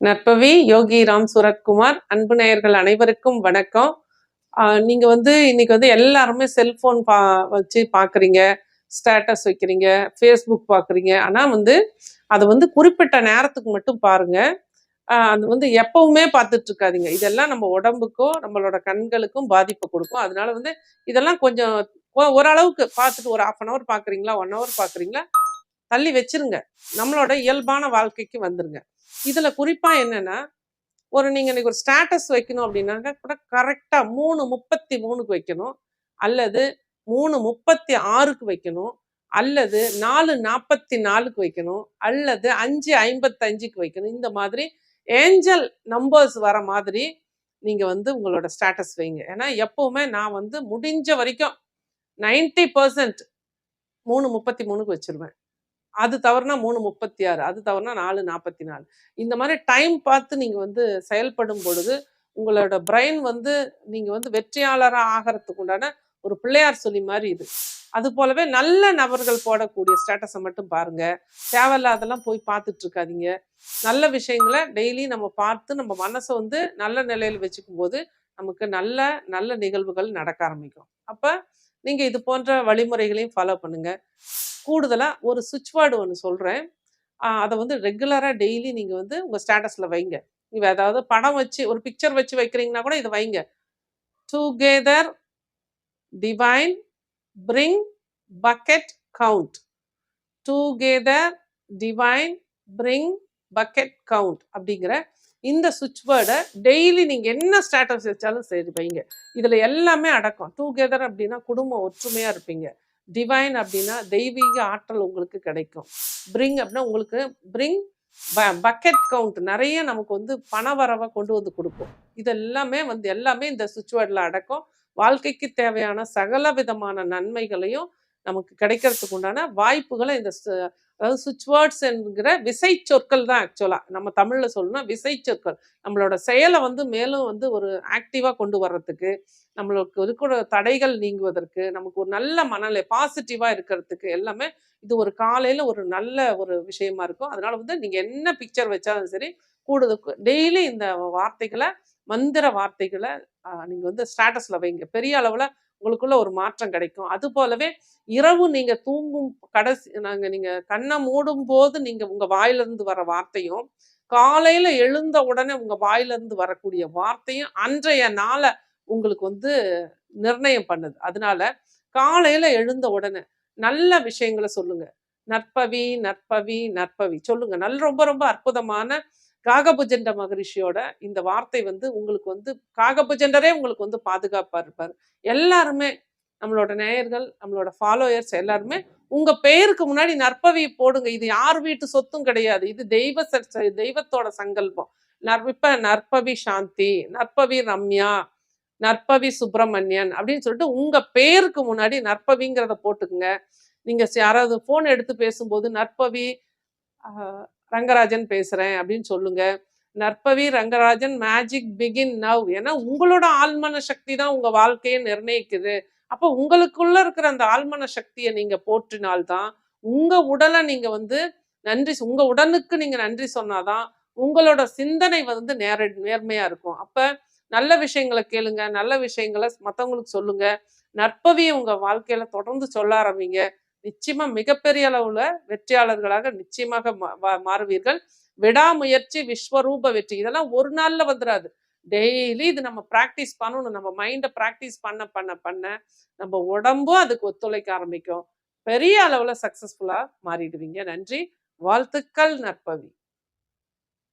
நற்பவி யோகி ராம் சூரத்குமார் அன்பு நேயர்கள் அனைவருக்கும் வணக்கம். நீங்கள் நீங்க வந்து இன்னைக்கு வந்து எல்லாருமே செல்போன் பா வச்சு பாக்குறீங்க ஸ்டேட்டஸ் வைக்கிறீங்க ஃபேஸ்புக் பாக்குறீங்க. ஆனா வந்து அது வந்து குறிப்பிட்ட நேரத்துக்கு மட்டும் பாருங்க. அது வந்து எப்பவுமே பார்த்துட்டு இருக்காதிங்க இதெல்லாம் நம்ம உடம்புக்கும் நம்மளோட கண்களுக்கும் பாதிப்பு கொடுக்கும். அதனால வந்து இதெல்லாம் கொஞ்சம் ஓரளவுக்கு பார்த்துட்டு ஒரு ஹாஃப் அன் ஹவர் பார்க்குறீங்களா ஒன் ஹவர் பார்க்குறீங்களா தள்ளி வச்சிருங்க. நம்மளோட இயல்பான வாழ்க்கைக்கு வந்துருங்க. இதுல குறிப்பா என்னன்னா ஒரு நீங்க இன்னைக்கு ஒரு ஸ்டேட்டஸ் வைக்கணும் அப்படின்னாக்க கூட கரெக்டா மூணு முப்பத்தி மூணுக்கு வைக்கணும். அல்லது மூணு முப்பத்தி ஆறுக்கு வைக்கணும். அல்லது நாலு நாற்பத்தி நாலுக்கு வைக்கணும். அல்லது அஞ்சு ஐம்பத்தஞ்சுக்கு வைக்கணும். இந்த மாதிரி ஏஞ்சல் நம்பர்ஸ் வர மாதிரி நீங்க வந்து உங்களோட ஸ்டேட்டஸ் வைங்க. ஏன்னா எப்பவுமே நான் வந்து முடிஞ்ச வரைக்கும் 90% பர்சன்ட் மூணு முப்பத்தி மூணுக்கு வச்சிருவேன். அது தவறுனா மூணு முப்பத்தி ஆறு அது தவறுனா நாலு நாற்பத்தி நாலு இந்த மாதிரி டைம் பார்த்து நீங்கள் வந்து செயல்படும் பொழுது உங்களோட பிரெயின் வந்து நீங்கள் வந்து வெற்றியாளராக ஆகிறதுக்கு உண்டான ஒரு பிள்ளையார் சொல்லி மாதிரி இது. அது போலவே நல்ல நபர்கள் போடக்கூடிய ஸ்டேட்டஸை மட்டும் பாருங்க. தேவையில்லாதெல்லாம் போய் பார்த்துட்டு இருக்காதீங்க. நல்ல விஷயங்களை டெய்லி நம்ம பார்த்து நம்ம மனசை வந்து நல்ல நிலையில் வச்சுக்கும் போது நமக்கு நல்ல நல்ல நிகழ்வுகள் நடக்க ஆரம்பிக்கும். அப்போ நீங்கள் இது போன்ற வழிமுறைகளையும் ஃபாலோ பண்ணுங்கள் கூடுதலாக ஒரு சுவிட்ச் வேர்டு ஒன்று சொல்கிறேன் அதை வந்து ரெகுலராக டெய்லி நீங்கள் வந்து உங்கள் ஸ்டேட்டஸில் வைங்க. நீங்கள் ஏதாவது படம் வச்சு ஒரு பிக்சர் வச்சு வைக்கிறீங்கன்னா கூட இதை வைங்க. Together divine bring bucket count together divine bring bucket count அப்படிங்கிற இந்த சுவிட்ச் வேர்டை டெய்லி நீங்கள் என்ன ஸ்டேட்டஸ் வச்சாலும் சரி வைங்க. இதில் எல்லாமே அடக்கம். டூகெதர் அப்படின்னா குடும்பம் ஒற்றுமையாக இருப்பீங்க. டிவைன் அப்படின்னா தெய்வீக ஆற்றல் உங்களுக்கு கிடைக்கும். பிரிங் அப்படின்னா உங்களுக்கு பிரிங் பக்கெட் கவுண்ட் நிறைய நமக்கு வந்து பண வரவை கொண்டு வந்து கொடுக்கும். இதெல்லாமே வந்து எல்லாமே இந்த சுவிட்ச் வேர்டில் அடக்கம். வாழ்க்கைக்கு தேவையான சகல விதமான நன்மைகளையும் நமக்கு கிடைக்கிறதுக்கு உண்டான வாய்ப்புகளை இந்த அதாவது சுவிட்ச் வேர்ட்ஸ் என்கிற விசை சொற்கள் தான் ஆக்சுவலாக நம்ம தமிழில் சொல்லணும்னா விசை சொற்கள் நம்மளோட செயலை வந்து மேலும் வந்து ஒரு ஆக்டிவாக கொண்டு வர்றதுக்கு நம்மளுக்கு இருக்கிற தடைகள் நீங்குவதற்கு நமக்கு ஒரு நல்ல மனநிலை பாசிட்டிவாக இருக்கிறதுக்கு எல்லாமே இது ஒரு காலையில் ஒரு நல்ல ஒரு விஷயமா இருக்கும். அதனால வந்து நீங்கள் என்ன பிக்சர் வச்சாலும் சரி கூடுதல் டெய்லி இந்த வார்த்தைகளை மந்திர வார்த்தைகளை நீங்கள் வந்து ஸ்டேட்டஸில் வைங்க. பெரிய அளவில் உங்களுக்குள்ள ஒரு மாற்றம் கிடைக்கும். அது போலவே இரவு நீங்க தூங்கும் கடைசி நாங்க நீங்க கண்ணை மூடும் போது நீங்க உங்க வாயில இருந்து வர வார்த்தையும் காலையில எழுந்த உடனே உங்க வாயில இருந்து வரக்கூடிய வார்த்தையும் அன்றைய நாளை உங்களுக்கு வந்து நிர்ணயம் பண்ணுது. அதனால காலையில எழுந்த உடனே நல்ல விஷயங்களை சொல்லுங்க. நற்பவி நற்பவி நற்பவி சொல்லுங்க. நல்ல ரொம்ப ரொம்ப அற்புதமான காகபுஜண்ட மகரிஷியோட இந்த வார்த்தை வந்து உங்களுக்கு வந்து காகபுஜண்டரே உங்களுக்கு வந்து பாதுகாப்பாக இருப்பார். எல்லாருமே நம்மளோட நேயர்கள் நம்மளோட ஃபாலோயர்ஸ் எல்லாருமே உங்க பெயருக்கு முன்னாடி நற்பவி போடுங்க. இது யார் வீட்டு சொத்தும் கிடையாது. இது தெய்வ ச- தெய்வத்தோட சங்கல்பம். நற்ப நற்பவி சாந்தி நற்பவி ரம்யா நற்பவி சுப்பிரமணியன் அப்படின்னு சொல்லிட்டு உங்க பேருக்கு முன்னாடி நற்பவிங்கிறத போட்டுக்குங்க. நீங்க யாராவது போன் எடுத்து பேசும்போது நற்பவி ரங்கராஜன் பேசுறேன் அப்படின்னு சொல்லுங்க. நற்பவி ரங்கராஜன் மேஜிக் பிகின் நவ் ஏன்னா உங்களோட ஆழ்மன சக்தி தான் உங்க வாழ்க்கையை நிர்ணயிக்குது. அப்போ உங்களுக்குள்ள இருக்கிற அந்த ஆழ்மன சக்தியை நீங்க போற்றினால்தான் உங்க உடலை நீங்க வந்து நன்றி உங்க உடலுக்கு நீங்க நன்றி சொன்னாதான் உங்களோட சிந்தனை வந்து நேர நேர்மையா இருக்கும். அப்ப நல்ல விஷயங்களை கேளுங்க நல்ல விஷயங்களை மற்றவங்களுக்கு சொல்லுங்க. நற்பவியை உங்க வாழ்க்கையில தொடர்ந்து சொல்ல ஆரம்பிங்க. நிச்சயமா மிகப்பெரிய அளவுல வெற்றியாளர்களாக நிச்சயமாக மா- மாறுவீர்கள். விடாமுயற்சி விஸ்வரூப வெற்றி. இதெல்லாம் ஒரு நாள்ல வந்துடாது டெய்லி இது நம்ம ப்ராக்டிஸ் பண்ணணும். நம்ம மைண்டை ப்ராக்டிஸ் பண்ண பண்ண பண்ண நம்ம உடம்பும் அதுக்கு ஒத்துழைக்க ஆரம்பிக்கும். பெரிய அளவுல சக்சஸ்ஃபுல்லா மாறிடுவீங்க. நன்றி. வாழ்த்துக்கள் நற்பவி.